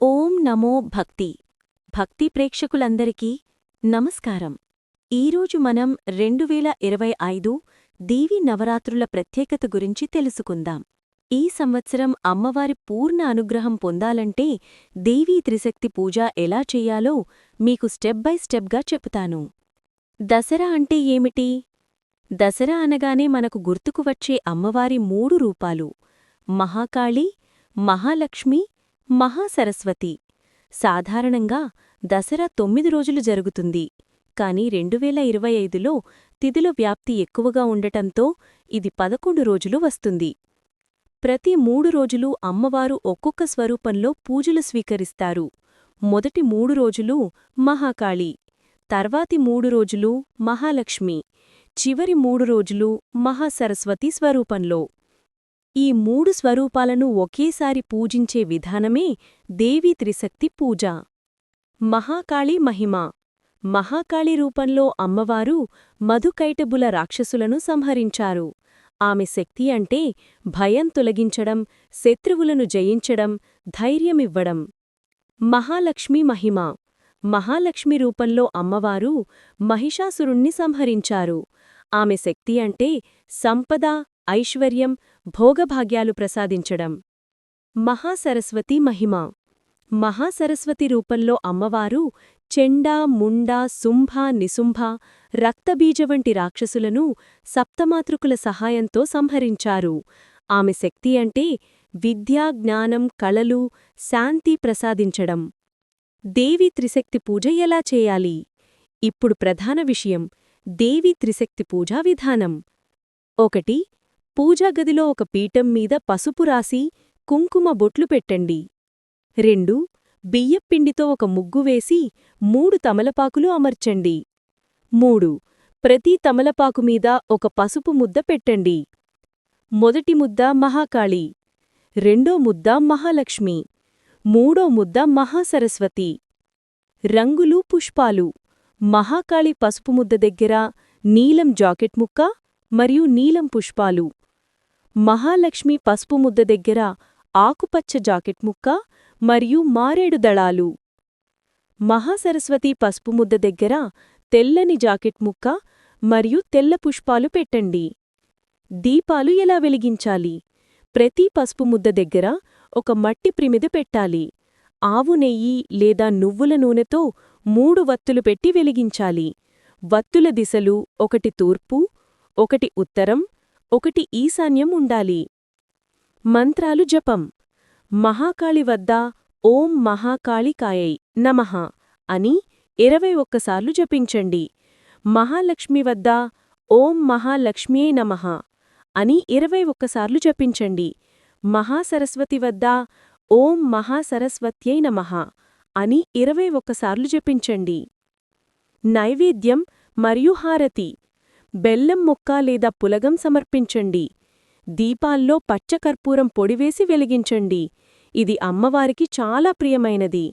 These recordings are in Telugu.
ఓం నమో భక్తి. భక్తి ప్రేక్షకులందరికీ నమస్కారం. ఈరోజు మనం రెండు వేల ఇరవై ఐదు దేవీ నవరాత్రుల ప్రత్యేకత గురించి తెలుసుకుందాం. ఈ సంవత్సరం అమ్మవారి పూర్ణ అనుగ్రహం పొందాలంటే దేవీ త్రిశక్తి పూజ ఎలా చెయ్యాలో మీకు స్టెప్ బై స్టెప్గా చెప్తాను దసరా అంటే ఏమిటి? దసరా అనగానే మనకు గుర్తుకు వచ్చే అమ్మవారి మూడు రూపాలు. మహాకాళి మహాలక్ష్మి మహాసరస్వతి. సాధారణంగా దసరా తొమ్మిది రోజులు జరుగుతుంది. కాని రెండువేల ఇరవై ఐదులో తిథుల వ్యాప్తి ఎక్కువగా ఉండటంతో ఇది పదకొండు రోజులు వస్తుంది. ప్రతి మూడు రోజులు అమ్మవారు ఒక్కొక్క స్వరూపంలో పూజలు స్వీకరిస్తారు. మొదటి మూడు రోజులు మహాకాళి తర్వాతి మూడు రోజులు మహాలక్ష్మి చివరి మూడు రోజులు మహాసరస్వతి స్వరూపంలో. ఈ మూడు స్వరూపాలను ఒకేసారి పూజించే విధానమే దేవీ త్రిశక్తి పూజ. మహాకాళి మహిమ. మహాకాళి రూపంలో అమ్మవారు మధుకైటబుల రాక్షసులను సంహరించారు. ఆమె శక్తి అంటే భయం తొలగించడం శత్రువులను జయించడం ధైర్యమివ్వడం మహాలక్ష్మి మహిమ. మహాలక్ష్మి రూపంలో అమ్మవారు మహిషాసురుణ్ణి సంహరించారు. ఆమె శక్తి అంటే సంపద ఐశ్వర్యం భోగభాగ్యాలు ప్రసాదించడం. మహాసరస్వతి మహిమ. మహాసరస్వతి రూపంలో అమ్మవారు చెండా ముండా శుంభ నిశుంభ రక్తబీజ వంటి రాక్షసులను సప్తమాతృకుల సహాయంతో సంహరించారు. ఆమె శక్తి అంటే విద్యా జ్ఞానం కళలు శాంతి ప్రసాదించడం. దేవి త్రిశక్తి పూజ ఎలా చేయాలి? ఇప్పుడు ప్రధాన విషయం. దేవి త్రిశక్తి పూజా విధానం. ఒకటి పూజాగదిలో ఒక పీఠం మీద పసుపు రాసి కుంకుమ బొట్లు పెట్టండి. రెండు బియ్యప్పిండితో ఒక ముగ్గు వేసి మూడు తమలపాకులు అమర్చండి. మూడు ప్రతి తమలపాకు మీద ఒక పసుపు ముద్ద పెట్టండి. మొదటి ముద్ద మహాకాళి రెండో ముద్ద మహాలక్ష్మి మూడో ముద్ద మహాసరస్వతి. రంగులు పుష్పాలు మహాకాళి పసుపు ముద్ద దగ్గర నీలం జాకెట్ ముక్క మరియు నీలం పుష్పాలు. మహాలక్ష్మి పసుపు ముద్ద దగ్గర ఆకుపచ్చ జాకెట్ ముక్క మరియు మారేడు దళాలు. మహాసరస్వతి పసుపు ముద్ద దగ్గర తెల్లని జాకెట్ ముక్క మరియు తెల్ల పుష్పాలు పెట్టండి. దీపాలు ఎలా వెలిగించాలి? ప్రతి పసుపు ముద్ద దగ్గర ఒక మట్టి ప్రిమిద పెట్టాలి. ఆవు నెయ్యి లేదా నువ్వుల నూనెతో మూడు వత్తులు పెట్టి వెలిగించాలి. వత్తుల దిశలు ఒకటి తూర్పు ఒకటి ఉత్తరం ఒకటి ఈశాన్యం ఉండాలి. మంత్రాలు జపం. మహాకాళి వద్ద ఓం మహాకాళికాయై నమః అని ఇరవై ఒక్కసార్లు జపించండి. మహాలక్ష్మి వద్ద ఓం మహాలక్ష్మియే నమః అని ఇరవై ఒక్కసార్లు జపించండి. మహాసరస్వతి వద్ద ఓం మహాసరస్వత్యై నమః అని ఇరవై ఒక్కసార్లు జపించండి. నైవేద్యం మరియు హారతి. బెల్లం ముక్క లేదా పులగం సమర్పించండి. దీపాల్లో పచ్చకర్పూరం పొడివేసి వెలిగించండి. ఇది అమ్మవారికి చాలా ప్రియమైనది.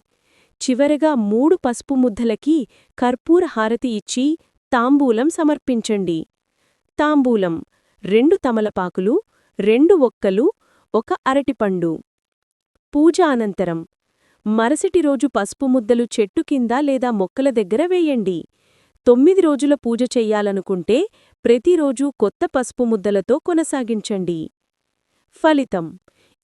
చివరగా మూడు పసుపు ముద్దలకి కర్పూర హారతి ఇచ్చి తాంబూలం సమర్పించండి. తాంబూలం రెండు తమలపాకులు రెండు ఒక్కలు ఒక అరటిపండు. పూజ అనంతరం మరసటి రోజు పసుపు ముద్దలు చెట్టు కింద లేదా మొక్కల దగ్గర వేయండి. తొమ్మిది రోజుల పూజ చెయ్యాలనుకుంటే ప్రతిరోజూ కొత్త పసుపు ముద్దలతో కొనసాగించండి. ఫలితం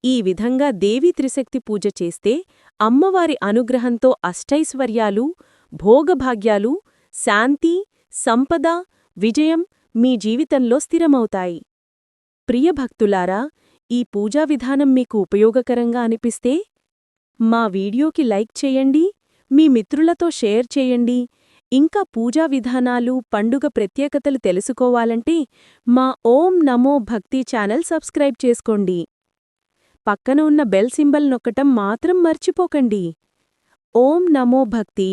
ఈ విధంగా దేవీ త్రిశక్తి పూజ చేస్తే అమ్మవారి అనుగ్రహంతో అష్టైశ్వర్యాలు భోగభాగ్యాలు శాంతి సంపద విజయం మీ జీవితంలో స్థిరమవుతాయి. ప్రియభక్తులారా ఈ పూజా విధానం మీకు ఉపయోగకరంగా అనిపిస్తే మా వీడియోకి లైక్ చేయండి మీ మిత్రులతో షేర్ చేయండి ఇంకా పూజా విధానాలు పండుగ ప్రత్యేకతలు తెలుసుకోవాలంటే మా ఓం నమో భక్తి ఛానల్ సబ్స్క్రైబ్ చేసుకోండి. పక్కన ఉన్న బెల్ సింబల్ నొక్కటం మాత్రం మర్చిపోకండి. ఓం నమో భక్తి.